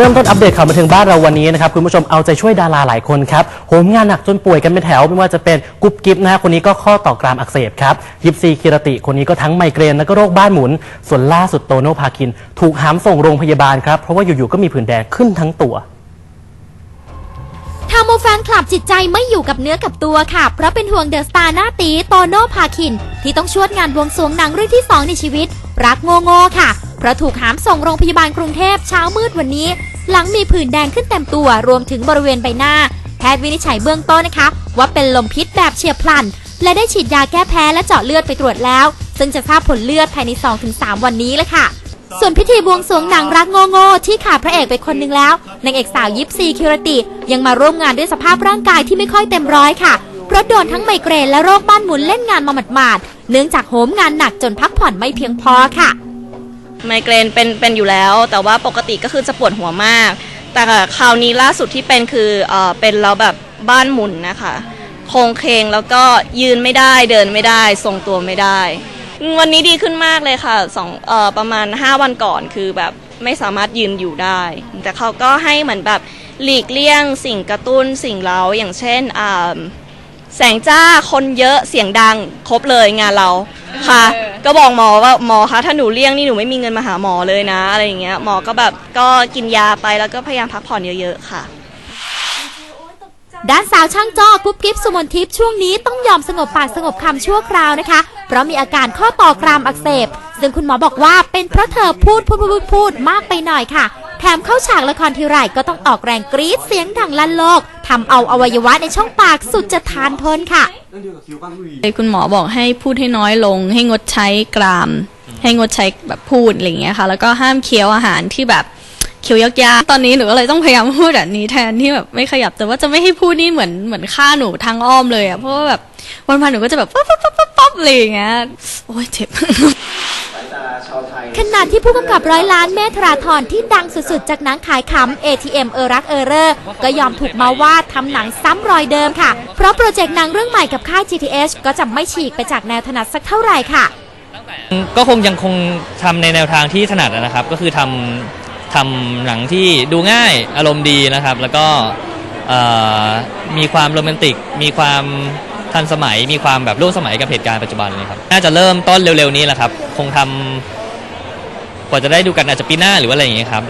เริ่มต้นอัปเดตข่าวบันเทิงบ้านเราวันนี้นะครับคุณผู้ชมเอาใจช่วยดาราหลายคนครับโหมงานหนักจนป่วยกันเป็นแถวไม่ว่าจะเป็นกุ๊บกิ๊บนะฮะคนนี้ก็ข้อต่อกรามอักเสบครับยิปซีคิรติคนนี้ก็ทั้งไมเกรนแล้วก็โรคบ้านหมุน ส่วนล่าสุดโตโน่พาคิน ถูกหามส่งโรงพยาบาลครับเพราะว่าอยู่ๆก็มีผื่นแดงขึ้นทั้งตัว ทำเอาแฟนคลับจิตใจไม่อยู่กับเนื้อกับตัวค่ะ เพราะเป็นห่วงเดอะสตาร์หน้าตีโตโน่พาคิน ที่ต้องชวดงานบวงสรวงหนังเรื่องที่ 2 ในชีวิต รักโงโง่ค่ะ เพราะถูกหามส่งโรงพยาบาลกรุงเทพเช้ามืดวันนี้ หลังมีผื่นแดงขึ้นเต็มตัวรวมถึงบริเวณใบหน้า แพทย์วินิจฉัยเบื้องต้นนะคะ ว่าเป็นลมพิษแบบเฉียบพลัน และได้ฉีดยาแก้แพ้และเจาะเลือดไปตรวจแล้ว ซึ่งจะทราบผลเลือดภายใน 2-3 วันนี้แหละค่ะ ส่วนพิธีบวงสรวงหนังรักโงโง่ที่ขาดพระเอกไปคนหนึ่งแล้วนางเอกสาวยิปซีคิรติ ยังมาร่วมงานด้วยสภาพร่างกายที่ไม่ค่อยเต็มร้อยค่ะเพราะโดนทั้งไมเกรนและโรคบ้านหมุนเล่นงานมาหมาดๆ เนื่องจากโหมงานหนักจนพักผ่อนไม่เพียงพอค่ะ ไมเกรนเป็นเป็นอยู่แล้ว แต่ว่าปกติก็คือจะปวดหัวมาก แต่คราวนี้ล่าสุดที่เป็นคือเออเป็นเราแบบบ้านหมุนนะคะโครงเคงแล้วก็ยืนไม่ได้เดินไม่ได้ทรงตัวไม่ได้ วันนี้ดีขึ้นมากเลยค่ะสองเออประมาณ 5 วันก่อนคือแบบไม่สามารถยืนอยู่ได้ แต่เขาก็ให้เหมือนแบบหลีกเลี่ยงสิ่งกระตุ้นสิ่งเร้าอย่างเช่นแสงจ้าคนเยอะเสียงดังครบเลยงานเราค่ะ ก็บอกหมอว่าหมอคะถ้าหนูเลี่ยงนี่หนูไม่มีเงินมาหาหมอเลยนะ อะไรอย่างเงี้ยหมอก็แบบก็กินยาไปแล้วก็พยายามพักผ่อนเยอะๆค่ะ ด้านสาวช่างจอกุ๊บกิ๊บสุมนทิพย์ช่วงนี้ต้องยอมสงบปากสงบคำชั่วคราวนะคะ เพราะมีอาการข้อต่อกรามอักเสบ ซึ่งคุณหมอบอกว่าเป็นเพราะเธอพูดพูดพูดพูดมากไปหน่อยค่ะ แถมเข้าฉากละครทีไรก็ต้องออกแรงกรี๊ดเสียงดังลั่นโลกทำเอาอวัยวะในช่องปากสุดจะทานทนค่ะ คุณหมอบอกให้พูดให้น้อยลง ให้งดใช้กราม ให้งดใช้แบบพูดอะไรอย่างเงี้ยค่ะ แล้วก็ห้ามเคี้ยวอาหารที่แบบเคี้ยวยากๆตอนนี้หนูก็เลยต้องพยายามพูดแบบนี้แทนที่แบบไม่ขยับแต่ว่าจะไม่ให้พูดนี่เหมือนเหมือนฆ่าหนูทางอ้อมเลยอะเพราะว่าแบบวันพันหนูก็จะแบบป๊อปป๊อปป๊อปป๊อปอะไรอย่างเงี้ยโอ้ยเจ็บ ขณะที่ผู้กำกับร้อยล้านเมธราธรที่ดังสุดๆ จากหนังขายขำ ATM เออรักเออเรอร์ก็ยอมถูกมาว่าทำหนังซ้ำรอยเดิมค่ะ เพราะโปรเจกต์หนังเรื่องใหม่กับค่าย GTH ก็จะไม่ฉีกไปจากแนวถนัดสักเท่าไหร่ค่ะ ก็คงยังคงทำในแนวทางที่ถนัดนะครับ ก็คือทำทำหนังที่ดูง่ายอารมณ์ดีนะครับ แล้วก็มีความโรแมนติก มีความทันสมัย มีความแบบร่วมสมัยกับเหตุการณ์ปัจจุบันเลยครับ น่าจะเริ่มต้นเร็วๆนี้แหละครับ คงทำ กว่าจะได้ดูกันอาจจะปีหน้าหรือว่าอะไรอย่างเงี้ยครับ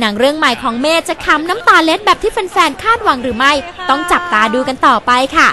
หนังเรื่องใหม่ของเมย์จะคำน้ำตาเล็ดแบบที่แฟนๆคาดหวังหรือไม่ ต้องจับตาดูกันต่อไปค่ะ